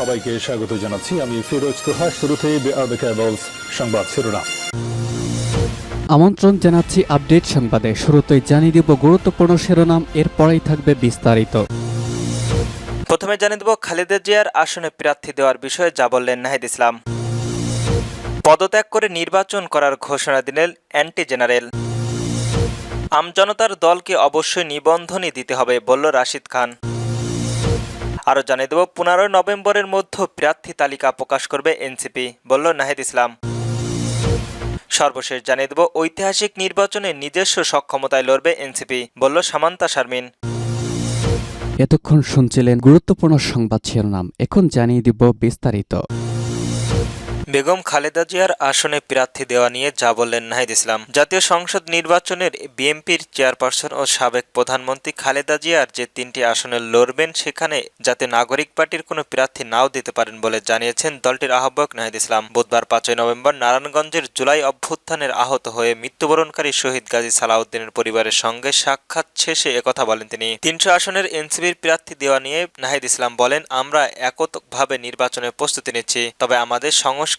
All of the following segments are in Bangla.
সবাইকে স্বাগত জানাচ্ছি। আমি ফিরোজ তোহা শুরুতে সংবাদ শিরোনাম। আমন্ত্রণ জানাচ্ছি আপডেট সংবাদে। শুরুতেই জানিয়ে দিব গুরুত্বপূর্ণ শিরোনাম এরপরেই থাকবে বিস্তারিত। প্রথমে জানিয়ে দেব খালেদা জিয়ার আসনে প্রার্থী দেওয়ার বিষয়ে যা বললেন নাহিদ ইসলাম। পদত্যাগ করে নির্বাচন করার ঘোষণা দিলেন অ্যান্টি জেনারেল। আমজনতার দলকে অবশ্যই নিবন্ধনই দিতে হবে বলল রাশিদ খান। আরও জানিয়ে দেব, পনেরোই নভেম্বরের মধ্যে প্রার্থী তালিকা প্রকাশ করবে এনসিপি, বলল নাহিদ ইসলাম। সর্বশেষ জানিয়ে দেব, ঐতিহাসিক নির্বাচনে নিজস্ব সক্ষমতায় লড়বে এনসিপি, বলল সামান্তা শারমিন। এতক্ষণ শুনছিলেন গুরুত্বপূর্ণ সংবাদ শিরোনাম, এখন জানিয়ে দিব বিস্তারিত। বেগম খালেদা জিয়ার আসনে প্রার্থী দেওয়া নিয়ে যা বললেন নাহিদ ইসলাম। জাতীয় সংসদ নির্বাচনের বিএনপির চেয়ারপারসন ও সাবেক প্রধানমন্ত্রী খালেদা জিয়ার যে তিনটি আসনে লড়বেন, সেখানে যাতে নাগরিক পার্টির কোনো প্রার্থী নাও দিতে পারেন বলে জানিয়েছেন দলটির আহ্বায়ক নাহিদ ইসলাম। বুধবার পাঁচই নভেম্বর নারায়ণগঞ্জের জুলাই অভ্যুত্থানের আহত হয়ে মৃত্যুবরণকারী শহীদ গাজী সালাউদ্দিনের পরিবারের সঙ্গে সাক্ষাৎ শেষে একথা বলেন তিনি। তিনশো আসনের এনসিবির প্রার্থী দেওয়া নিয়ে নাহিদ ইসলাম বলেন, আমরা এককভাবে নির্বাচনের প্রস্তুতি নিচ্ছি, তবে আমাদের সংস্কার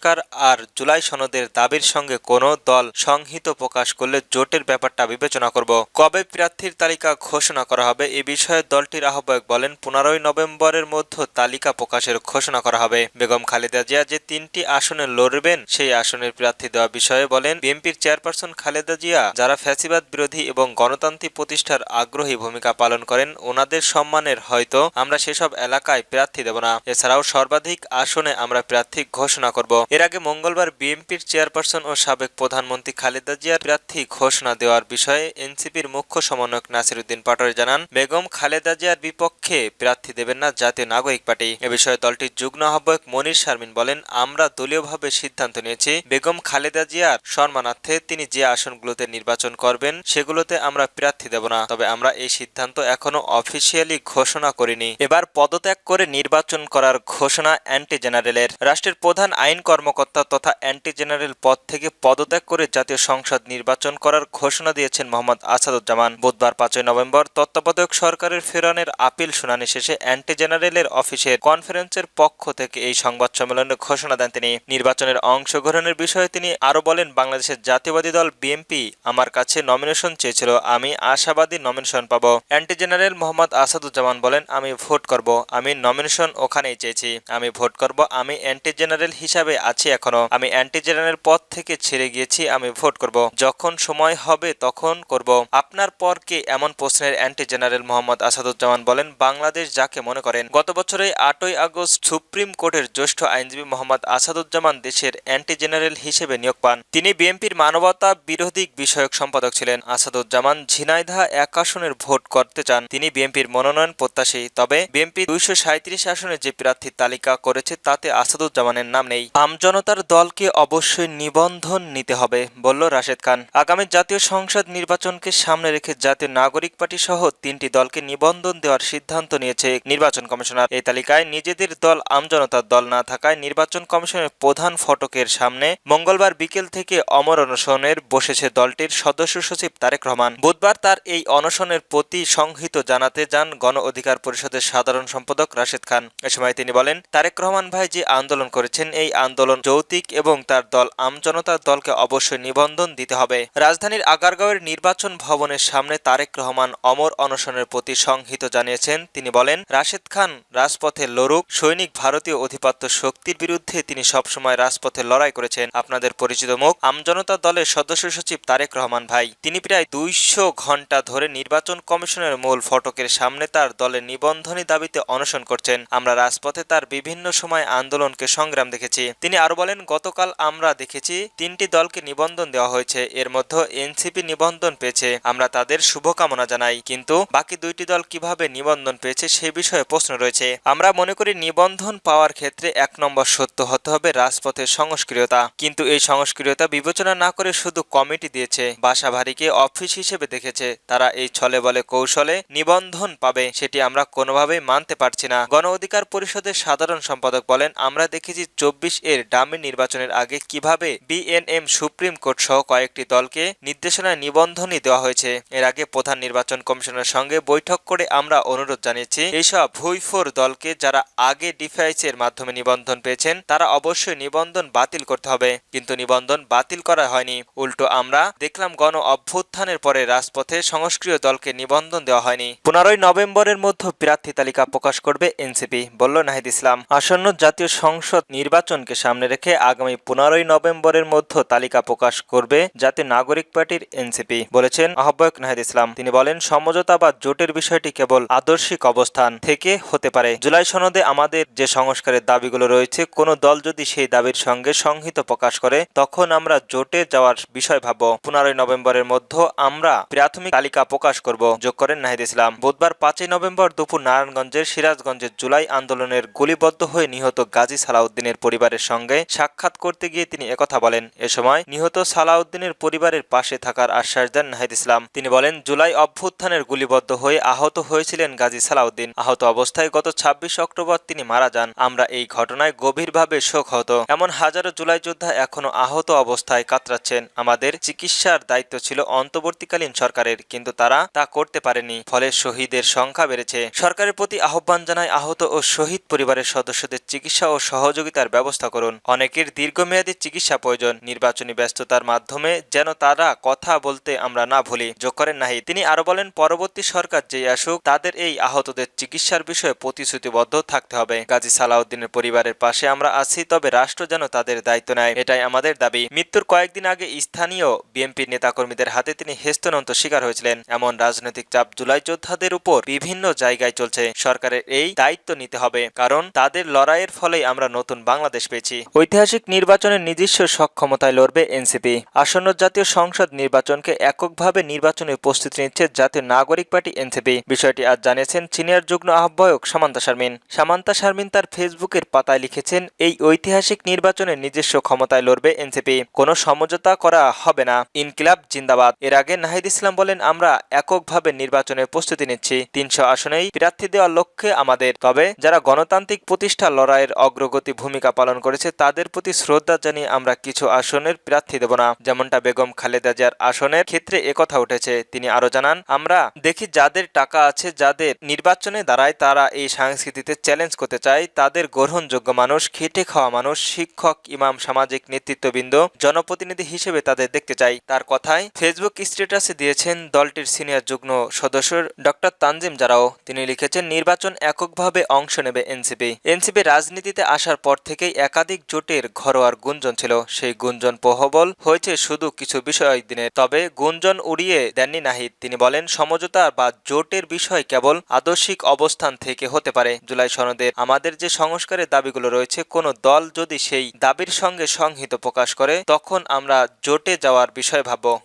আর জুলাই সনদের দাবির সঙ্গে কোনো দল সংহিত প্রকাশ করলে জোটের ব্যাপারটা বিবেচনা করব। কবে প্রার্থীর তালিকা ঘোষণা করা হবে এ বিষয়ে দলটির আহ্বায়ক বলেন, পনেরোই নভেম্বরের মধ্যে তালিকা প্রকাশের ঘোষণা করা হবে। বেগম খালেদা জিয়া যে তিনটি আসনে লড়বেন, সেই আসনের প্রার্থী দেওয়া বিষয়ে বলেন, বিএনপির চেয়ারপারসন খালেদা জিয়া যারা ফ্যাসিবাদ বিরোধী এবং গণতান্ত্রিক প্রতিষ্ঠার আগ্রহী ভূমিকা পালন করেন, ওনাদের সম্মানের হয়তো আমরা সেসব এলাকায় প্রার্থী দেব না। এছাড়াও সর্বাধিক আসনে আমরা প্রার্থী ঘোষণা করব। এর আগে মঙ্গলবার বিএনপির চেয়ারপারসন ও সাবেক প্রধানমন্ত্রী খালেদা জিয়ার প্রার্থী ঘোষণা দেওয়ার বিষয়ে এনসিপির মুখ্য সমন্বয়ক নাসিরুদ্দিন পাটোয়ারি জানান, বেগম খালেদা জিয়ার বিপক্ষে প্রার্থী দেবেন না জাতীয় নাগরিক পার্টি। এ বিষয়ে দলটির যুগ্ম আহ্বায়ক মনির শারমিন বলেন, আমরা দলীয়ভাবে সিদ্ধান্ত নিয়েছি, বেগম খালেদা জিয়ার সম্মানার্থে তিনি যে আসনগুলোতে নির্বাচন করবেন সেগুলোতে আমরা প্রার্থী দেব না। তবে আমরা এই সিদ্ধান্ত এখনও অফিসিয়ালি ঘোষণা করিনি। এবার পদত্যাগ করে নির্বাচন করার ঘোষণা অ্যান্টি জেনারেলের রাষ্ট্রের প্রধান আইন কর্মকর্তা তথা অ্যান্টি জেনারেল পদ থেকে পদত্যাগ করে জাতীয় সংসদ নির্বাচন করার ঘোষণা দিয়েছেন মোহাম্মদ আসাদুজ্জামান। বুধবার পাঁচই নভেম্বর তত্ত্বাবধায়ক সরকারের ফেরানের আপিল শুনানি শেষে অ্যান্টি জেনারেলের অফিসের কনফারেন্সের পক্ষ থেকে এই সংবাদ সম্মেলনে ঘোষণা দেন তিনি। নির্বাচনের অংশগ্রহণের বিষয়ে তিনি আরও বলেন, বাংলাদেশের জাতীয়বাদী দল বিএনপি আমার কাছে নমিনেশন চেয়েছিল, আমি আশাবাদী নমিনেশন পাব। অ্যান্টি জেনারেল মোহাম্মদ আসাদুজ্জামান বলেন, আমি ভোট করব, আমি নমিনেশন ওখানেই চেয়েছি। আমি ভোট করব, আমি অ্যান্টি জেনারেল হিসাবে আছি এখনও। আমি অ্যান্টি জেনারেল পদ থেকে ছেড়ে গিয়েছি, আমি ভোট করব। যখন সময় হবে তখন করব। আপনার পর কে এমন প্রশ্নের অ্যান্টি জেনারেল মোহাম্মদ আসাদুজ্জামান বলেন, বাংলাদেশ যাকে মনে করেন। গত বছরের আটই আগস্ট সুপ্রিম কোর্টের জ্যেষ্ঠ আইনজীবী মোহাম্মদ আসাদুজ্জামান দেশের অ্যান্টি জেনারেল হিসেবে নিয়োগ পান। তিনি বিএনপির মানবতা বিরোধী বিষয়ক সম্পাদক ছিলেন। আসাদুজ্জামান ঝিনাইদহ এক আসনের ভোট করতে চান। তিনি বিএনপির মনোনয়ন প্রত্যাশী। তবে বিএনপি দুইশো সাঁত্রিশ আসনে যে প্রার্থীর তালিকা করেছে, তাতে আসাদুজ্জামানের নাম নেই। আমজনতার দলকে অবশ্যই নিবন্ধন নিতে হবে, বলল রাশেদ খান। আগামী জাতীয় সংসদ নির্বাচনকে সামনে রেখে জাতীয় নাগরিক পার্টি সহ তিনটি দলকে নিবন্ধন দেওয়ার সিদ্ধান্ত নিয়েছে নির্বাচন কমিশনার। এই তালিকায় নিজেদের দল আমজনতার দল না থাকায় নির্বাচন কমিশনের প্রধান ফটকের সামনে মঙ্গলবার বিকেল থেকে অমর অনশনের বসেছে দলটির সদস্য সচিব তারেক রহমান। বুধবার তার এই অনশনের প্রতি সংহিত জানাতে যান গণ অধিকার পরিষদের সাধারণ সম্পাদক রাশেদ খান। এ সময় তিনি বলেন, তারেক রহমান ভাই যে আন্দোলন করেছেন, এই আন্দোলন যৌতিক এবং তার দল আমজনতার দলকে অবশ্যই নিবন্ধন দিতে হবে। রাজধানীর আগারগাঁওয়ের নির্বাচন ভবনের সামনে তারেক রহমান অমর অনশনের প্রতি সংহিত জানিয়েছেন। তিনি বলেন, রাশেদ খান রাজপথে লড়ুক, সৈনিক ভারতীয় অধিপত্য শক্তির বিরুদ্ধে তিনি সবসময় রাজপথে লড়াই করেছেন। আপনাদের পরিচিত মুখ আমজনতা দলের সদস্য সচিব তারেক রহমান ভাই। তিনি প্রায় দুইশো ঘণ্টা ধরে নির্বাচন কমিশনের মূল ফটকের সামনে তার দলের নিবন্ধনী দাবিতে অনশন করছেন। আমরা রাজপথে তার বিভিন্ন সময় আন্দোলনকে সংগ্রাম দেখেছি। তিনি আরও বলেন, গতকাল আমরা দেখেছি তিনটি দলকে নিবন্ধন দেওয়া হয়েছে। এর মধ্যে এনসিপি নিবন্ধন পেয়েছে। আমরা তাদের শুভকামনা জানাই। কিন্তু বাকি দুইটি দল কীভাবে নিবন্ধন পেয়েছে সে বিষয়ে প্রশ্ন রয়েছে। আমরা মনে করি নিবন্ধন পাওয়ার ক্ষেত্রে এক নম্বর সত্য হতে হবে রাজপথের সংস্ক্রিয়তা কিন্তু এই সংস্ক্রিয়তা বিবেচনা না করে শুধু কমিটি দিয়েছে, বাসাভারীকে অফিস হিসেবে দেখেছে। তারা এই ছলে বলে কৌশলে নিবন্ধন পাবে, সেটি আমরা কোনোভাবেই মানতে পারছি না। গণ অধিকার পরিষদের সাধারণ সম্পাদক বলেন, আমরা দেখেছি চব্বিশ এর এর ডামি নির্বাচনের আগে কীভাবে বিএনএম সুপ্রিম কোর্ট সহ কয়েকটি দলকে নির্দেশনায় নিবন্ধনই দেওয়া হয়েছে? এর আগে প্রধান নির্বাচন কমিশনের সঙ্গে বৈঠক করে আমরা অনুরোধ জানিয়েছি এইসব ভুইফোর দলকে যারা আগে ডিফাইস এর মাধ্যমে নিবন্ধন পেয়েছেন, তারা অবশ্যই নিবন্ধন বাতিল করতে হবে। কিন্তু নিবন্ধন বাতিল করা হয়নি। উল্টো আমরা দেখলাম গণ অভ্যুত্থানের পরে রাজপথে সংস্কৃত দলকে নিবন্ধন দেওয়া হয়নি। পনেরোই নভেম্বরের মধ্যে প্রার্থী তালিকা প্রকাশ করবে এনসিপি বলল নাহিদ ইসলাম। আসন্ন জাতীয় সংসদ নির্বাচনকে সামনে রেখে আগামী পনেরোই নভেম্বরের মধ্যে তালিকা প্রকাশ করবে জাতীয় নাগরিক পার্টির এনসিপি, বলেছেন আহ্বায়ক নাহিদ ইসলাম। তিনি বলেন, সমঝোতা বা জোটের বিষয়টি কেবল আদর্শিক অবস্থান থেকে হতে পারে। জুলাই সনদে আমাদের যে সংস্কারের দাবিগুলো রয়েছে, কোনো দল যদি সেই দাবির সঙ্গে সংহিত প্রকাশ করে, তখন আমরা জোটে যাওয়ার বিষয় ভাবব। পনেরোই নভেম্বরের মধ্যে আমরা প্রাথমিক তালিকা প্রকাশ করব, যোগ করেন নাহিদ ইসলাম। বুধবার পাঁচই নভেম্বর দুপুর নারায়ণগঞ্জের সিরাজগঞ্জের জুলাই আন্দোলনের গুলিবদ্ধ হয়ে নিহত গাজী সালাউদ্দিনের পরিবারের সঙ্গে সাক্ষাৎ করতে গিয়ে তিনি একথা বলেন। এ সময় নিহত সালাউদ্দিনের পরিবারের পাশে থাকার আশ্বাস দেন নাহিদ ইসলাম। তিনি বলেন, জুলাই অভ্যুত্থানের গুলিবদ্ধ হয়ে আহত হয়েছিলেন গাজী সালাউদ্দিন। আহত অবস্থায় গত ছাব্বিশ অক্টোবর তিনি মারা যান। আমরা এই ঘটনায় গভীরভাবে শোক হতো এমন হাজারো জুলাই যোদ্ধা এখনও আহত অবস্থায় কাতরাচ্ছেন। আমাদের চিকিৎসার দায়িত্ব ছিল অন্তর্বর্তীকালীন সরকারের, কিন্তু তারা তা করতে পারেনি। ফলে শহীদের সংখ্যা বেড়েছে। সরকারের প্রতি আহ্বান জানায় আহত ও শহীদ পরিবারের সদস্যদের চিকিৎসা ও সহযোগিতার ব্যবস্থা করুন। অনেকের দীর্ঘমেয়াদী চিকিৎসা প্রয়োজন, নির্বাচনী ব্যস্ততার মাধ্যমে যেন তারা কথা বলতে আমরা না ভুলি। যোগ করেন নাহিদ। তিনি আরও বলেন, পরবর্তী সরকার যেই আসুক, তাদের এই আহতদের চিকিৎসার বিষয়ে প্রতিশ্রুতিবদ্ধ থাকতে হবে। গাজী সালাউদ্দিনের পরিবারের পাশে আমরা আছি, তবে রাষ্ট্র যেন তাদের দায়িত্ব নেয়, এটাই আমাদের দাবি। মৃত্যুর কয়েকদিন আগে স্থানীয় বিএনপির নেতাকর্মীদের হাতে তিনি হেস্তনন্ত শিকার হয়েছিলেন। এমন রাজনৈতিক চাপ জুলাই যোদ্ধাদের উপর বিভিন্ন জায়গায় চলছে। সরকারের এই দায়িত্ব নিতে হবে, কারণ তাদের লড়াইয়ের ফলেই আমরা নতুন বাংলাদেশ পেয়েছি। ঐতিহাসিক নির্বাচনের নিজস্ব সক্ষমতায় লড়বে এনসিপি। আসন্ন জাতীয় সংসদ নির্বাচনকে এককভাবে নির্বাচনে প্রস্তুতি নিচ্ছে জাতীয় নাগরিক পার্টি এনসিপি। বিষয়টি আজ জানিয়েছেন সিনিয়র যুগ্ম আহ্বায়ক সামান্তা শারমিন। সামান্তা শারমিন তার ফেসবুকের পাতায় লিখেছেন, এই ঐতিহাসিক নির্বাচনে নিজস্ব ক্ষমতায় লড়বে এনসিপি। কোনো সমঝোতা করা হবে না। ইনকিলাব জিন্দাবাদ। এর আগে নাহিদ ইসলাম বলেন, আমরা এককভাবে নির্বাচনের প্রস্তুতি নিচ্ছি। তিনশো আসনেই প্রার্থী দেওয়ার লক্ষ্যে আমাদের। তবে যারা গণতান্ত্রিক প্রতিষ্ঠা লড়াইয়ের অগ্রগতি ভূমিকা পালন করেছে তাদের প্রতি শ্রদ্ধা জানিয়ে আমরা কিছু আসনের প্রার্থী দেব না। যেমনটা বেগম খালেদা জিয়ার আসনের ক্ষেত্রে একথা উঠেছে। তিনি আরও জানান, আমরা দেখি যাদের টাকা আছে, যাদের নির্বাচনে দাঁড়ায়, তারা এই সংস্কৃতিতে চ্যালেঞ্জ করতে চায়। তাদের গ্রহণযোগ্য মানুষ, খেটে খাওয়া মানুষ, শিক্ষক, ইমাম, সামাজিক নেতৃত্ববৃন্দ, জনপ্রতিনিধি হিসেবে তাদের দেখতে চাই। তার কথায় ফেসবুক স্ট্যাটাসে দিয়েছেন দলটির সিনিয়র যুগ্ম সদস্য ডক্টর তানজিম জারাও। তিনি লিখেছেন, নির্বাচন এককভাবে অংশ নেবে এনসিপি। এনসিপি রাজনীতিতে আসার পর থেকেই একাধিক জোটের ঘরোয়ার গুঞ্জন ছিল। সেই গুঞ্জন প্রহবল হয়েছে শুধু কিছু বিষয় দিনে। তবে গুঞ্জন উড়িয়ে দেননি নাহিদ। তিনি বলেন, সমঝোতা বা জোটের বিষয় কেবল আদর্শিক অবস্থান থেকে হতে পারে। জুলাই সনদের আমাদের যে সংস্কারের দাবিগুলো রয়েছে, কোন দল যদি সেই দাবির সঙ্গে সংহিত প্রকাশ করে, তখন আমরা জোটে যাওয়ার বিষয় ভাবব।